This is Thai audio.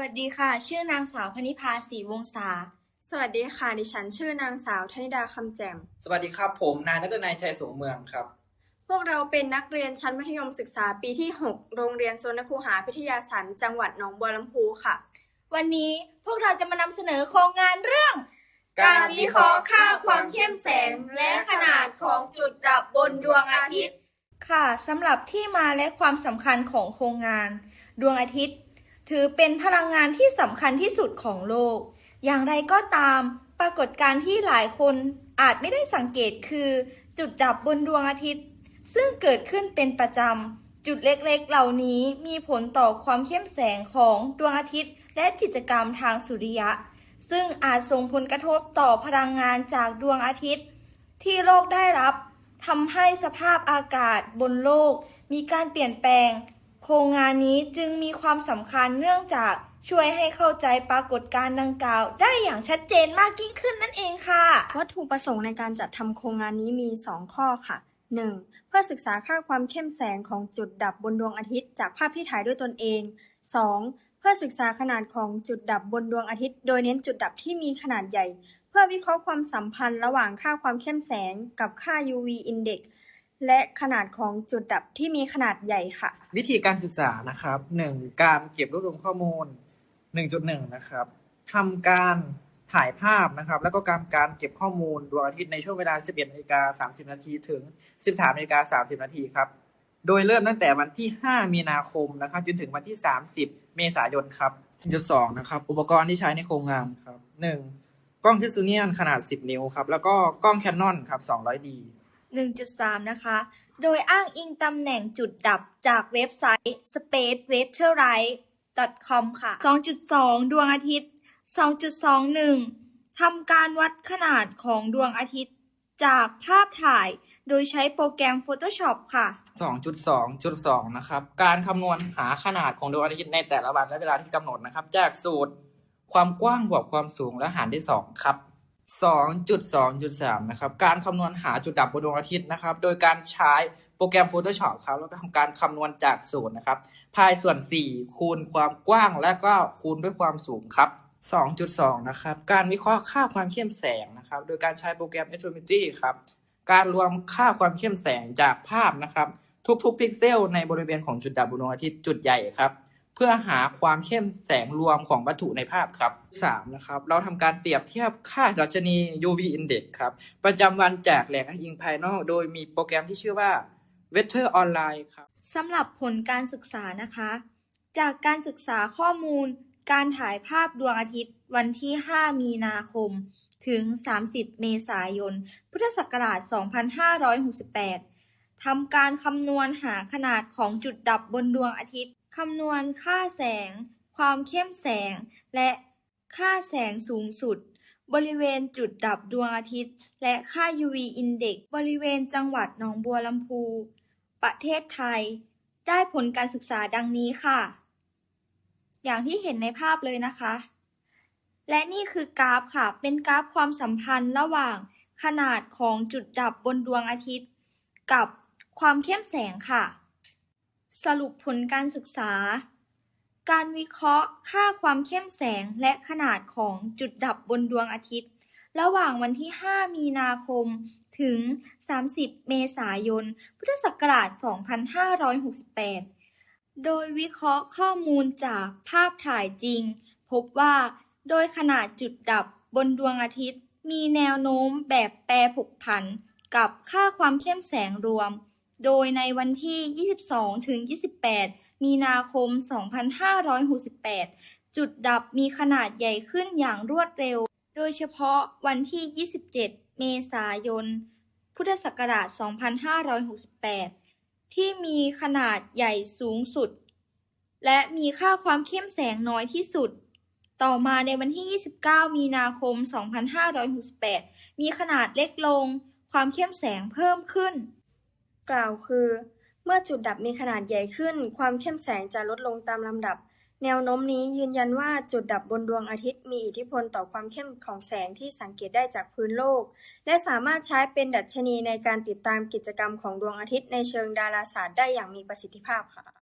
วัสดีค่ะ ชื่อนางสาวพนิพาศรีวงศาสวัสดีค่ะ ดิฉันชื่อนางสาวธนิดาคำแจ่ม สวัสดีครับ ผมนายนัทนายชัยสูงเมืองครับ พวกเราเป็นนักเรียนชั้นมัธยมศึกษาปีที่ 6 โรงเรียนสวนคูหาพิทยาสันจังหวัดหนองบัวลำพูค่ะ วันนี้พวกเราจะมานำเสนอโครงงานเรื่อง การวิเคราะห์ค่าความเข้มแสงและขนาดของจุดดับบนดวงอาทิตย์ ค่ะสำหรับที่มาและความสำคัญของโครงงาน ดวงอาทิตย์ ถือเป็นพลังงานที่สำคัญที่สุดของโลก อย่างไรก็ตาม ปรากฏการณ์ที่หลายคนอาจไม่ได้สังเกตคือ จุดดับบนดวงอาทิตย์ ซึ่งเกิดขึ้นเป็นประจำ จุดเล็กๆ เหล่านี้มีผลต่อความเข้มแสงของดวงอาทิตย์ และกิจกรรมทางสุริยะ ซึ่งอาจส่งผลกระทบต่อพลังงานจากดวงอาทิตย์ ที่โลกได้รับทำให้สภาพอากาศบนโลกมีการเปลี่ยนแปลง โครงงานนี้จึงมีความสำคัญเนื่องจากช่วยให้เข้าใจปรากฏการณ์ดังกล่าว ได้อย่างชัดเจนมากยิ่งขึ้นนั่นเองค่ะ วัตถุประสงค์ในการจัดทำโครงงานนี้มี 2 ข้อค่ะ 1. เพื่อศึกษาค่าความเข้มแสงของจุดดับบนดวงอาทิตย์ จากภาพที่ถ่ายด้วยตนเอง 2. เพื่อศึกษาขนาดของจุดดับบนดวงอาทิตย์ โดยเน้นจุดดับที่มีขนาดใหญ่ เพื่อวิเคราะห์ความสัมพันธ์ระหว่างค่าความเข้มแสงกับค่า UV index และขนาดของจุดดับที่มีขนาดใหญ่ค่ะ วิธีการศึกษานะครับหนึ่งการเก็บรวบรวมข้อมูล 1.1 นะครับทำการถ่ายภาพนะครับ แล้วก็การการเก็บข้อมูลดวงอาทิตย์ในช่วงเวลา 11นาฬิกา30 นาทีถึง 13นาฬิกา30 นาทีครับ โดยเริ่มตั้งแต่วันที่ 5 มีนาคมนะครับจนถึงวันที่ 30 เมษายนครับจุดสองนะครับ อุปกรณ์ที่ใช้ในโครงงานครับหนึ่งกล้องทิสซูเนียนขนาด 10 นิ้วครับ แล้วก็กล้องแคนนอนครับ 200D 1.3 นะคะ โดยอ้างอิงตำแหน่งจุดดับจากเว็บไซต์ spaceweatherite.com ค่ะ 2.2 ดวงอาทิตย์ 2.21 ทำการวัดขนาดของดวงอาทิตย์ จากภาพถ่ายโดยใช้โปรแกรม Photoshop ค่ะ 2.2.2 นะครับ การคำนวณหาขนาดของดวงอาทิตย์ในแต่ละวันและเวลาที่กำหนดนะครับ จากสูตรความกว้างบวกความสูงและหารด้วย 2 ครับ 2.2.3 นะครับ การคำนวณหาจุดดับบนดวงอาทิตย์นะครับ โดยการใช้โปรแกรม Photoshop ครับ แล้วก็ทำการคำนวณจากสูตรนะครับ พายส่วน 4 คูณความกว้างและก็คูณด้วยความสูงครับ 2.2 นะครับ การวิเคราะห์ค่าความเข้มแสงนะครับ โดยการใช้โปรแกรม Astrometry ครับ การรวมค่าความเข้มแสงจากภาพนะครับ ทุกๆ พิกเซลในบริเวณของจุดดับบนดวงอาทิตย์จุดใหญ่ครับ พื่อหาความเข้มแสงรวมของวัตถุในภาพครับ 3. นะครับ เราทำการเปรียบเทียบค่าดัชนี UV index ครับ ประจำวันจากแหล่งอ้างอิงภายนอก โดยมีโปรแกรมที่ชื่อว่า Weather Online ครับสำหรับผลการศึกษานะคะ จากการศึกษาข้อมูล การถ่ายภาพดวงอาทิตย์วันที่ 5 มีนาคม ถึง 30 เมษายน พุทธศักราช 2568ทำการคำนวณหาขนาดของจุดดับบนดวงอาทิตย์ คำนวณค่าแสง ความเข้มแสง และค่าแสงสูงสุด บริเวณจุดดับดวงอาทิตย์ และค่า UV index บริเวณจังหวัดหนองบัวลำพู ประเทศไทย ได้ผลการศึกษาดังนี้ค่ะ อย่างที่เห็นในภาพเลยนะคะ และนี่คือกราฟค่ะ เป็นกราฟความสัมพันธ์ระหว่างขนาดของจุดดับบนดวงอาทิตย์ กับความเข้มแสงค่ะ สรุปผลการศึกษา การวิเคราะห์ค่าความเข้มแสงและขนาดของจุดดับบนดวงอาทิตย์ ระหว่างวันที่ 5 มีนาคม ถึง 30 เมษายน พุทธศักราช 2568 โดยวิเคราะห์ข้อมูลจากภาพถ่ายจริง พบว่าโดยขนาดจุดดับบนดวงอาทิตย์ มีแนวโน้มแบบแปรผกผัน กับค่าความเข้มแสงรวม โดยในวันที่ 22 ถึง 28 มีนาคม 2568 จุดดับมีขนาดใหญ่ขึ้นอย่างรวดเร็ว โดยเฉพาะวันที่ 27 เมษายน พุทธศักราช 2568 ที่มีขนาดใหญ่สูงสุด และมีค่าความเข้มแสงน้อยที่สุด ต่อมาในวันที่ 29 มีนาคม 2568 มีขนาดเล็กลง ความเข้มแสงเพิ่มขึ้น กล่าวคือ เมื่อจุดดับมีขนาดใหญ่ขึ้น ความเข้มแสงจะลดลงตามลำดับ แนวโน้มนี้ยืนยันว่าจุดดับบนดวงอาทิตย์มีอิทธิพลต่อความเข้มของแสงที่สังเกตได้จากพื้นโลก และสามารถใช้เป็นดัชนีในการติดตามกิจกรรมของดวงอาทิตย์ในเชิงดาราศาสตร์ได้อย่างมีประสิทธิภาพค่ะ